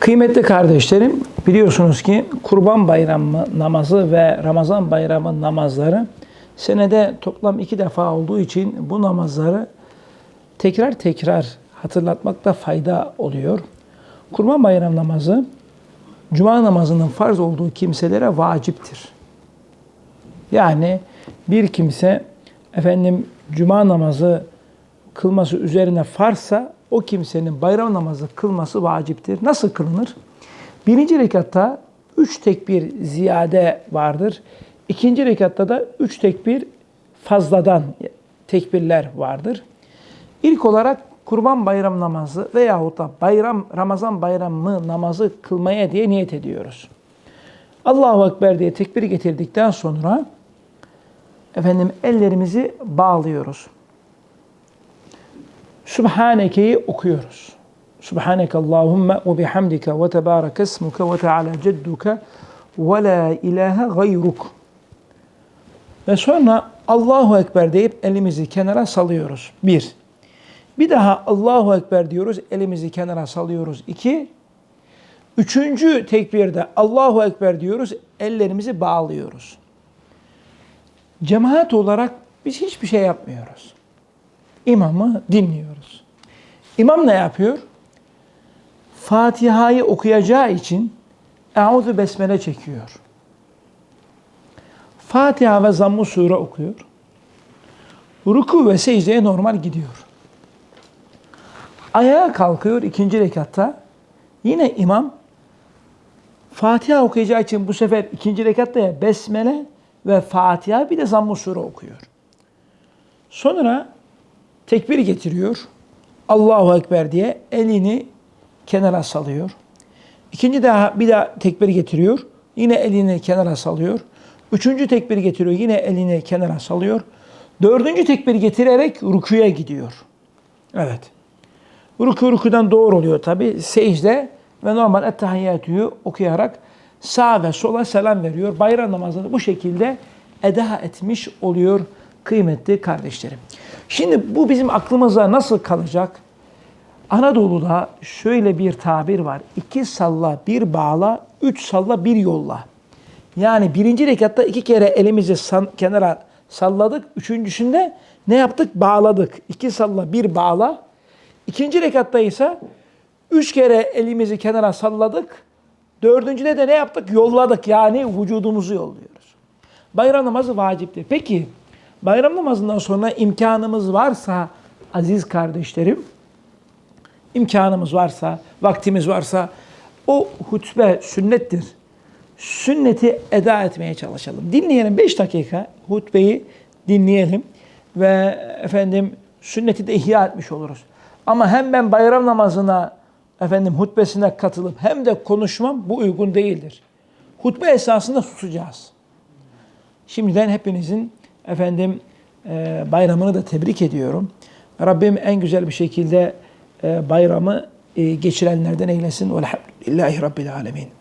Kıymetli kardeşlerim, biliyorsunuz ki Kurban Bayramı namazı ve Ramazan Bayramı namazları senede toplam iki defa olduğu için bu namazları tekrar tekrar hatırlatmakta fayda oluyor. Kurban Bayram namazı Cuma namazının farz olduğu kimselere vaciptir. Yani bir kimse efendim Cuma namazı kılması üzerine farsa o kimsenin bayram namazı kılması vaciptir. Nasıl kılınır? Birinci rekatta üç tekbir ziyade vardır. İkinci rekatta da üç tekbir fazladan tekbirler vardır. İlk olarak Kurban Bayram namazı veyahut da bayram Ramazan bayramı namazı kılmaya diye niyet ediyoruz. Allahu Ekber diye tekbir getirdikten sonra efendim ellerimizi bağlıyoruz. Sübhaneke'yi okuyoruz. Sübhaneke Allahümme ve bihamdike ve tebareke esmuke ve teala cedduke ve la ilahe gayruk. Ve sonra Allahu Ekber deyip elimizi kenara salıyoruz. Bir. Bir daha Allahu Ekber diyoruz, elimizi kenara salıyoruz. İki. Üçüncü tekbirde Allahu Ekber diyoruz, ellerimizi bağlıyoruz. Cemaat olarak biz hiçbir şey yapmıyoruz. İmamı dinliyoruz. İmam ne yapıyor? Fatiha'yı okuyacağı için Euzu Besmele çekiyor. Fatiha ve Zamm-ı Sure okuyor. Ruku ve secdeye normal gidiyor. Ayağa kalkıyor ikinci rekatta. Yine imam Fatiha okuyacağı için bu sefer ikinci rekatta ya Besmele ve Fatiha bir de Zamm-ı Sure okuyor. Sonra tekbir getiriyor. Allahu Ekber diye elini kenara salıyor. İkinci daha bir daha tekbir getiriyor. Yine elini kenara salıyor. Üçüncü tekbir getiriyor. Yine elini kenara salıyor. Dördüncü tekbir getirerek rukuya gidiyor. Evet. Ruku rukudan doğru oluyor tabi. Secde ve normal ettehiyyatüyü okuyarak sağ ve sola selam veriyor. Bayram namazını bu şekilde eda etmiş oluyor kıymetli kardeşlerim. Şimdi bu bizim aklımıza nasıl kalacak? Anadolu'da şöyle bir tabir var. İki salla, bir bağla, üç salla, bir yolla. Yani birinci rekatta iki kere elimizi san, kenara salladık. Üçüncüsünde ne yaptık? Bağladık. İki salla, bir bağla. İkinci rekatta ise üç kere elimizi kenara salladık. Dördüncüde de ne yaptık? Yolladık. Yani vücudumuzu yolluyoruz. Bayram namazı vaciptir. Peki bayram namazından sonra imkanımız varsa aziz kardeşlerim, imkanımız varsa, vaktimiz varsa o hutbe sünnettir. Sünneti eda etmeye çalışalım. Dinleyelim 5 dakika hutbeyi dinleyelim ve efendim sünneti de ihya etmiş oluruz. Ama hem ben bayram namazına efendim hutbesine katılıp hem de konuşmam bu uygun değildir. Hutbe esasında susacağız. Şimdiden hepinizin efendim e, bayramını da tebrik ediyorum. Rabbim en güzel bir şekilde e, bayramı e, geçirenlerden eylesin. Velhamdülillahi Rabbil Alemin.